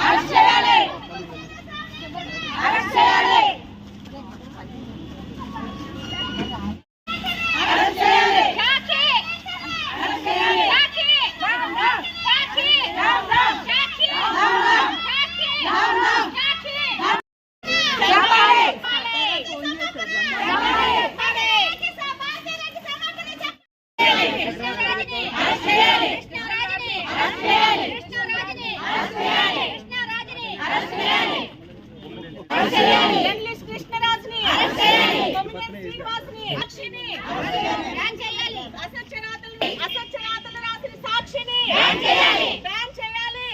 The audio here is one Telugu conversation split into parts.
అరెస్ట్ చేయాలి! అరెస్ట్ చేయాలి అరెస్ట్ చేయాలి కాకి అరెస్ట్ చేయాలి కాకి డౌన్ డౌన్ కాకి డౌన్ డౌన్ కాకి డౌన్ డౌన్ కాకి డౌన్ డౌన్ కాకి చెప్పాలి జర్నలిస్ట్ కృష్ణరాజుని కొమ్మినేని శ్రీనివాసుని సాక్షిని బ్యాన్ చేయాలి అసత్యనాథుల్ని అసత్యనాథులు రాసిన సాక్షిని బ్యాన్ చేయాలి బ్యాన్ చేయాలి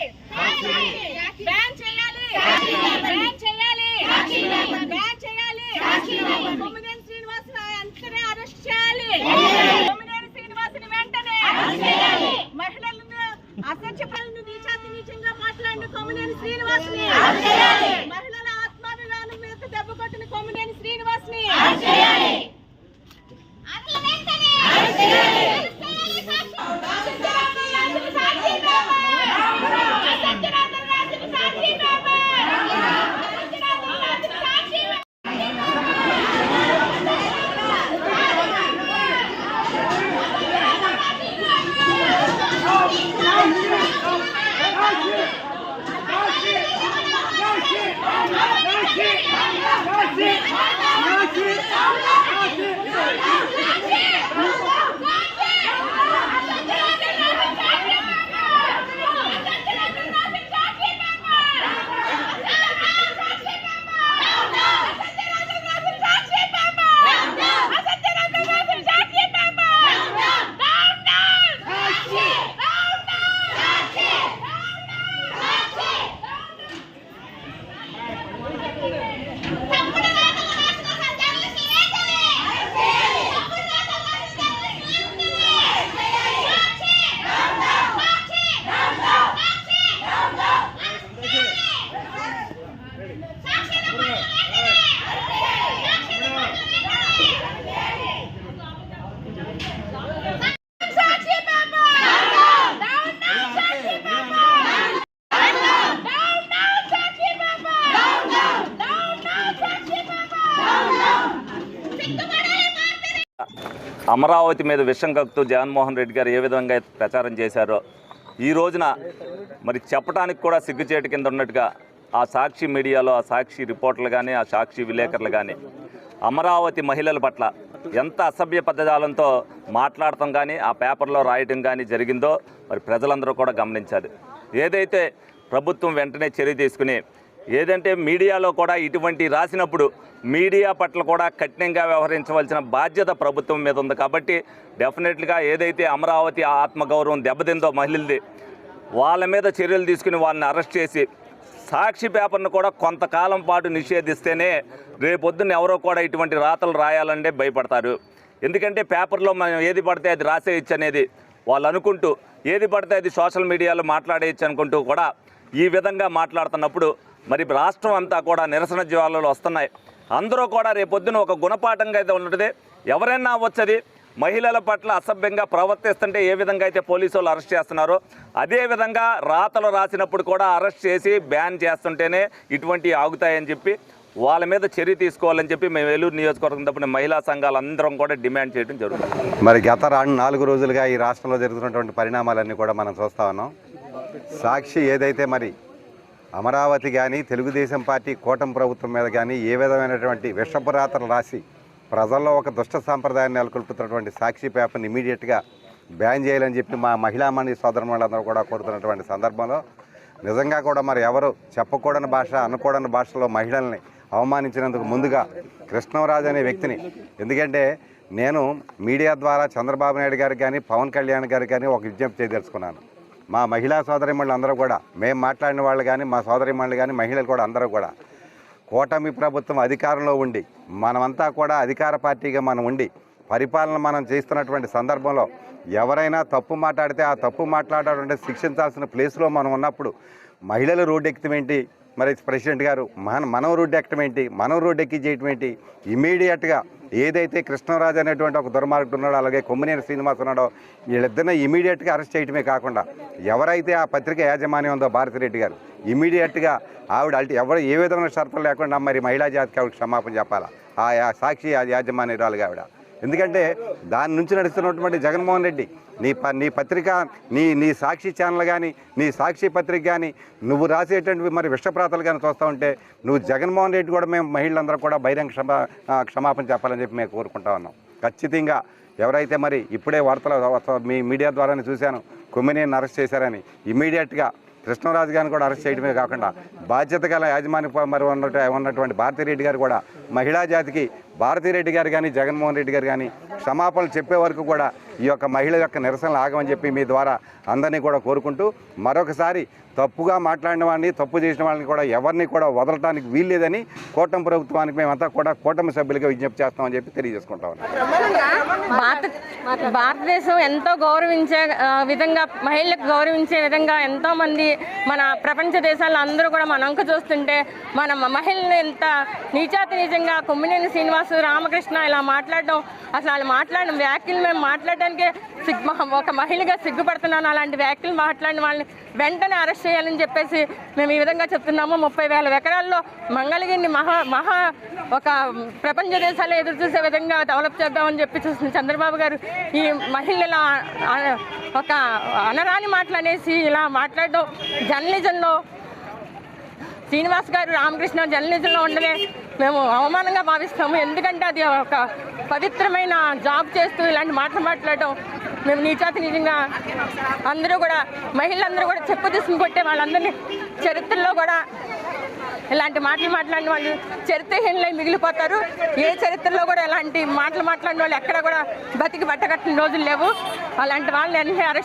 బ్యాన్ చేయాలి బ్యాన్ చేయాలి బ్యాన్ చేయాలి కొమ్మినేని శ్రీనివాసుని వెంటనే అరెస్ట్ చేయాలి కొమ్మినేని శ్రీనివాసుని వెంటనే మహిళలను అసత్య పనులను నీచాతి నీచంగా మాట్లాడిన కొమ్మినేని అమరావతి మీద విషం కక్కుతూ జగన్మోహన్ రెడ్డి గారు ఏ విధంగా ప్రచారం చేశారో ఈ రోజున మరి చెప్పడానికి కూడా సిగ్గుచేటు కింద ఉన్నట్టుగా ఆ సాక్షి మీడియాలో ఆ సాక్షి రిపోర్టర్లు కానీ ఆ సాక్షి విలేకరులు కానీ అమరావతి మహిళల పట్ల ఎంత అసభ్య పదజాలంతో మాట్లాడటం కానీ ఆ పేపర్లో రాయటం కానీ జరిగిందో మరి ప్రజలందరూ కూడా గమనించాలి. ఏదైతే ప్రభుత్వం వెంటనే చర్య తీసుకుని ఏదంటే మీడియాలో కూడా ఇటువంటి రాసినప్పుడు మీడియా పట్ల కూడా కఠినంగా వ్యవహరించవలసిన బాధ్యత ప్రభుత్వం మీద ఉంది కాబట్టి డెఫినెట్గా ఏదైతే అమరావతి ఆత్మగౌరవం దెబ్బతిందో మహిళలది వాళ్ళ మీద చర్యలు తీసుకుని వాళ్ళని అరెస్ట్ చేసి సాక్షి పేపర్ను కూడా కొంతకాలం పాటు నిషేధిస్తేనే రేపొద్దున ఎవరో కూడా ఇటువంటి రాతలు రాయాలంటే భయపడతారు. ఎందుకంటే పేపర్లో మనం ఏది పడితే అది రాసేయచ్చు అనేది వాళ్ళు అనుకుంటూ ఏది పడితే అది సోషల్ మీడియాలో మాట్లాడేయచ్చు అనుకుంటూ కూడా ఈ విధంగా మాట్లాడుతున్నప్పుడు మరి రాష్ట్రం అంతా కూడా నిరసన జ్వాలలు వస్తున్నాయి. అందరూ కూడా రేపొద్దున ఒక గుణపాఠంగా అయితే ఉంటుంది ఎవరైనా వచ్చది మహిళల పట్ల అసభ్యంగా ప్రవర్తిస్తుంటే ఏ విధంగా అయితే పోలీసు వాళ్ళు అరెస్ట్ చేస్తున్నారో అదేవిధంగా రాతలు రాసినప్పుడు కూడా అరెస్ట్ చేసి బ్యాన్ చేస్తుంటేనే ఇటువంటివి ఆగుతాయని చెప్పి వాళ్ళ మీద చర్య తీసుకోవాలని చెప్పి మేము ఏలూరు నియోజకవర్గం తప్పున మహిళా సంఘాలు అందరం కూడా డిమాండ్ చేయడం జరుగుతుంది. మరి గత రా- నాలుగు రోజులుగా ఈ రాష్ట్రంలో జరుగుతున్నటువంటి పరిణామాలన్నీ కూడా మనం చూస్తా ఉన్నాం. సాక్షి ఏదైతే మరి అమరావతి కానీ తెలుగుదేశం పార్టీ కూటమి ప్రభుత్వం మీద కానీ ఏ విధమైనటువంటి విషపురాతలు రాసి ప్రజల్లో ఒక దుష్ట సాంప్రదాయాన్ని నెలకొల్పుతున్నటువంటి సాక్షి పేపర్ని ఇమీడియట్గా బ్యాన్ చేయాలని చెప్పి మా మహిళా మండలి సోదరులందరూ కూడా కోరుతున్నటువంటి సందర్భంలో నిజంగా కూడా మరి ఎవరు చెప్పకూడని భాష అనకూడని భాషలో మహిళల్ని అవమానించినందుకు ముందుగా కృష్ణరాజు అనే వ్యక్తిని ఎందుకంటే నేను మీడియా ద్వారా చంద్రబాబు నాయుడు గారికి కానీ పవన్ కళ్యాణ్ గారికి కానీ ఒక విజ్ఞప్తి చేయదలుచుకున్నాను. మా మహిళా సోదరిమణులు అందరూ కూడా మేము మాట్లాడిన వాళ్ళు కానీ మా సోదరిమణులు కానీ మహిళలు కూడా అందరూ కూడా కూటమి ప్రభుత్వం అధికారంలో ఉండి మనమంతా కూడా అధికార పార్టీగా మనం ఉండి పరిపాలన మనం చేస్తున్నటువంటి సందర్భంలో ఎవరైనా తప్పు మాట్లాడితే ఆ తప్పు మాట్లాడేటువంటి శిక్షించాల్సిన ప్లేస్లో మనం ఉన్నప్పుడు మహిళలు రోడ్డెక్కితమేంటి ఏంటి? మరి ప్రెసిడెంట్ గారు మన మనం రోడ్డు ఎక్కడం ఏంటి మనం రోడ్డు ఎక్కి చేయటం ఏంటి ఇమీడియట్గా ఏదైతే కృష్ణరాజు అనేటువంటి ఒక దుర్మార్గుడు ఉన్నాడో అలాగే కొమ్మినేని శ్రీనివాస్ ఉన్నాడో వీళ్ళిద్దరిని ఇమీడియట్గా అరెస్ట్ చేయటమే కాకుండా ఎవరైతే ఆ పత్రిక యాజమాన్యం ఉందో భారతిరెడ్డి గారు ఇమీడియట్గా ఆవిడ అల్టి ఎవరు ఏ విధమైన షరతులు లేకుండా మరి మహిళా జాతికి ఆవిడ క్షమాపణ చెప్పాలా? ఆ సాక్షి యా- యాజమాన్యురాలుగా ఆవిడ. ఎందుకంటే దాని నుంచి నడుస్తున్నటువంటి జగన్మోహన్ రెడ్డి నీ ప నీ పత్రిక నీ నీ సాక్షి ఛానల్ కానీ నీ సాక్షి పత్రిక కానీ నువ్వు రాసేటువంటి మరి విషప్రాతలు కానీ చూస్తూ ఉంటే నువ్వు జగన్మోహన్ రెడ్డి కూడా మేము మహిళలందరూ కూడా బహిరంగ క్షమా క్షమాపణ చెప్పాలని చెప్పి మేము కోరుకుంటా ఉన్నాం. ఖచ్చితంగా ఎవరైతే మరి ఇప్పుడే వార్తలు మీ మీడియా ద్వారానే చూశాను కొమ్మినేని అరెస్ట్ చేశారని ఇమీడియట్గా కృష్ణరాజు గారిని కూడా అరెస్ట్ చేయడమే కాకుండా బాధ్యత గల యాజమాన్య మరి ఉన్నటువంటి ఉన్నటువంటి భారతిరెడ్డి గారు కూడా మహిళా జాతికి భారతిరెడ్డి గారు కానీ జగన్మోహన్ రెడ్డి గారు కానీ క్షమాపణలు చెప్పే వరకు కూడా ఈ యొక్క మహిళ యొక్క నిరసనలు ఆగమని చెప్పి మీ ద్వారా అందరినీ కూడా కోరుకుంటూ మరొకసారి తప్పుగా మాట్లాడిన వాడిని తప్పు చేసిన వాళ్ళని కూడా ఎవరిని కూడా వదలటానికి వీల్లేదని కూటమి ప్రభుత్వానికి మేమంతా కూడా కూటమి సభ్యులుగా విజ్ఞప్తి చేస్తామని చెప్పి తెలియజేసుకుంటాం భారత భారతదేశం ఎంతో గౌరవించే విధంగా మహిళలకు గౌరవించే విధంగా ఎంతో మంది మన ప్రపంచ దేశాల్లో అందరూ కూడా మన అంక చూస్తుంటే మన మహిళలు ఎంత నీచాతి నిజంగా కొమ్మినేని శ్రీనివాసు రామకృష్ణ ఇలా మాట్లాడడం అసలు వాళ్ళు మాట్లాడడం వ్యాఖ్యలు మేము మాట్లాడడానికి సిగ్ మహ- ఒక మహిళగా సిగ్గుపడుతున్నాను. అలాంటి వ్యాఖ్యలు మాట్లాడిన వాళ్ళని వెంటనే అరెస్ట్ చేయాలని చెప్పేసి మేము ఈ విధంగా చెప్తున్నాము. ముప్పై వేల ఎకరాల్లో మంగళగిరిని మహా మహా ఒక ప్రపంచ దేశాలు ఎదురు చూసే విధంగా డెవలప్ చేద్దామని చెప్పి చూసిన చంద్రబాబు గారు ఈ మహిళల ఒక అనరాని మాటలు అనేసి ఇలా మాట్లాడడం జర్నలిజంలో శ్రీనివాస్ గారు రామకృష్ణ జర్నలిజంలో ఉండలే. మేము అవమానంగా భావిస్తాము. ఎందుకంటే అది ఒక పవిత్రమైన జాబ్ చేస్తూ ఇలాంటి మాటలు మాట్లాడటం మేము నీచాతి నిజంగా అందరూ కూడా మహిళలందరూ కూడా చెప్పు తీసుకుని కొట్టే వాళ్ళందరినీ చరిత్రలో కూడా ఇలాంటి మాటలు మాట్లాడిన వాళ్ళు చరిత్రహీనులై మిగిలిపోతారు. ఏ చరిత్రలో కూడా ఇలాంటి మాటలు మాట్లాడిన వాళ్ళు ఎక్కడ కూడా బతికి బట్టకట్టిన రోజులు లేవు. అలాంటి వాళ్ళని అన్ని అరెస్ట్